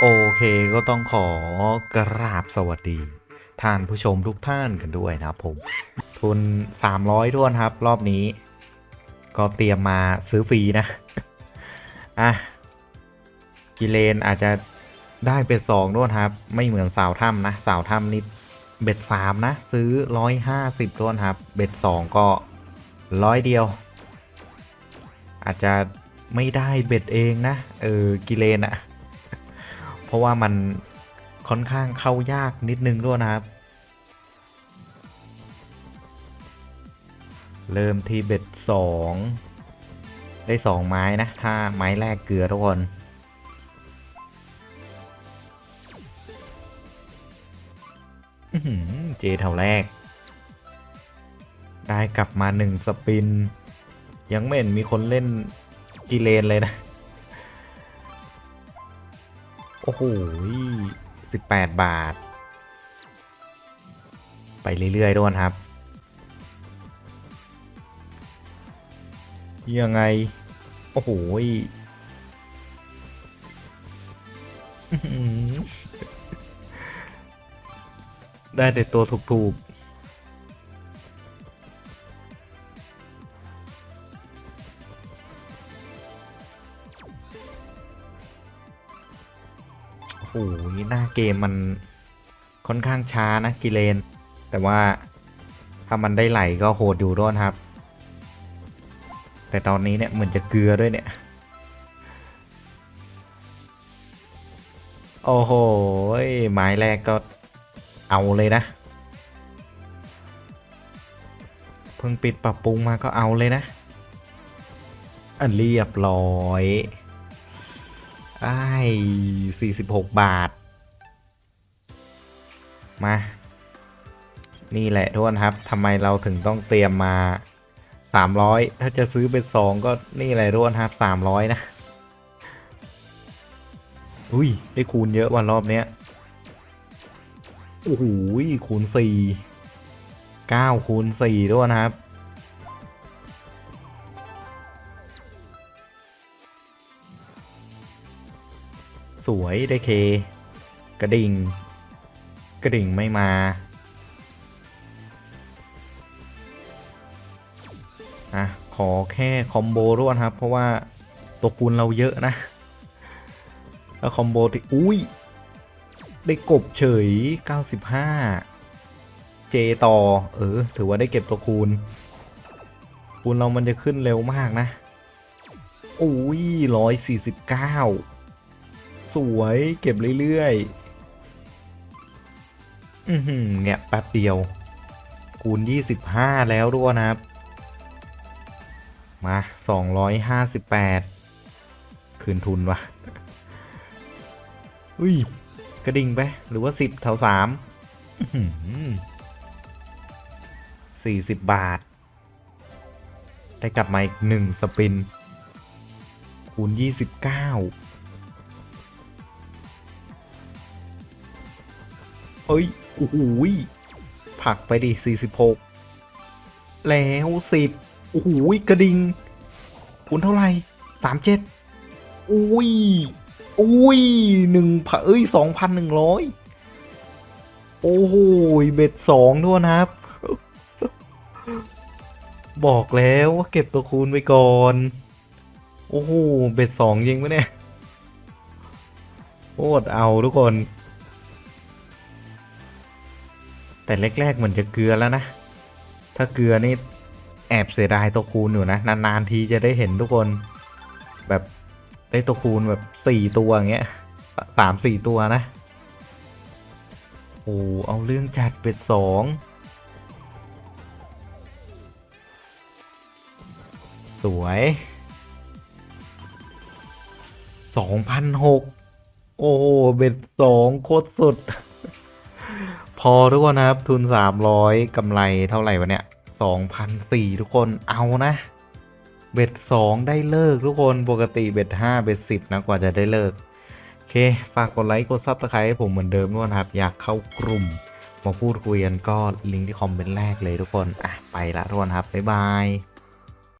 โอเคก็ต้องขอกราบสวัสดี ท่านผู้ชมทุกท่านกันด้วยนะครับผม ทุน 300ด้วนครับ รอบนี้ ก็เตรียมมาซื้อฟรีนะ อะ กิเลนอาจจะได้เบ็ดสองด้วยครับ ไม่เหมือนสาวถ้ำนะ สาวถ้ำนี่เบ็ดสามนะ ซื้อร้อยห้าสิบด้วนครับ เบ็ดสองก็ร้อยเดียว อาจจะไม่ได้เบ็ดเองนะ เออ กิเลนอะ ราะว่ามันค่อนข้างเข้ายากนิดนึงด้วยนะครับ เริ่มที่เบ็ดสองได้สองไม้นะ ถ้าไม้แรกเกลือทุกคนเจเท่าแรก ได้กลับมาหนึ่งสปิน ยังไม่เห็นมีคนเล่นกิเลนเลยนะ โอ้โหสิบแปดบาท ไปเรื่อยๆด้วยครับ ยังไง โอ้โหได้แต่ตัวถูกๆ โอ้โหหน้าเกมมันค่อนข้างช้านะกิเลน แต่ว่าถ้ามันได้ไหลก็โหดอยู่ด้วยครับ แต่ตอนนี้เนี่ยเหมือนจะเกลือด้วยเนี่ย โอ้โหไม้แรกก็เอาเลยนะ เพิ่งปิดปรับปรุงมาก็เอาเลยนะ อันเรียบร้อย ไอ้สี่สิบหกบาท มา นี่แหละทุกคนครับทำไมเราถึงต้องเตรียมมาสามร้อยถ้าจะซื้อเป็นสองก็นี่แหละทุกคนครับสามร้อยนะอุ้ย ได้คูณเยอะวันรอบเนี้ยโอ้โหคูณสี่เก้าคูณสี่ด้วยนะครับ สวยได้เค กระดิ่ง กระดิ่งไม่มา อะ ขอแค่คอมโบร่วนครับ เพราะว่าตัวคูณเราเยอะนะ แล้วคอมโบที่ อุ้ย ได้กบเฉย 95 เจต่อ เออ ถือว่าได้เก็บตัวคูณ คูณเรามันจะขึ้นเร็วมากนะ อุ้ย149 สวยเก็บเรื่อยๆ อือหือเนี่ยแป๊บเดียว คูณ 25 แล้วด้วยนะครับ มา 258 คืนทุนวะอุ้ย กระดิ่งไป หรือว่า 10แถวสามสี่สิบบาท ได้กลับมาอีกหนึ่งสปิน คูณ29เก้า เอ้ยโอ้โหยผักไปดิ46แล้ว10โอ้โหยกระดิ่งคูณเท่าไหร่37อุ้ยอุ้ยหนึ่งพันเอ้ยสองพันหนึ่งร้อยโอ้โหเบ็ดสองด้วยนะครับ บอกแล้วว่าเก็บตัวคูณไปก่อน โอ้โหเบ็ดสองยิงไหมเนี่ยโคตรเอาทุกคน แต่แรกๆเหมือนจะเกลือแล้วนะ ถ้าเกลือนี่แอบเสียดายตัวคูณอยู่นะ นานๆทีจะได้เห็นทุกคน แบบได้ตัวคูณแบบสี่ตัวอย่างเงี้ยสามสี่ตัวนะ โอ้เอาเรื่องจัดเป็ดสองสวยสองพันหกโอ้เบ็ดสองโคตรสุด อทุกคนนะครับ ทุนสามร้อยกำไรเท่าไหร่วะเนี่ยสองพันสี่ทุกคนเอานะ เบ็ดสองได้เลิกทุกคนปกติเบ็ดห้าเบ็ดสิบนะกว่าจะได้เลิก โอเค ฝากกดไลค์กดซับสไครต์ให้ผมเหมือนเดิมด้วยนะครับ อยากเข้ากลุ่ม มาพูดคุยกันก็ลิงก์ที่คอมเมนต์แรกเลยทุกคน อะ ไปละทุกคนครับ บ๊ายบาย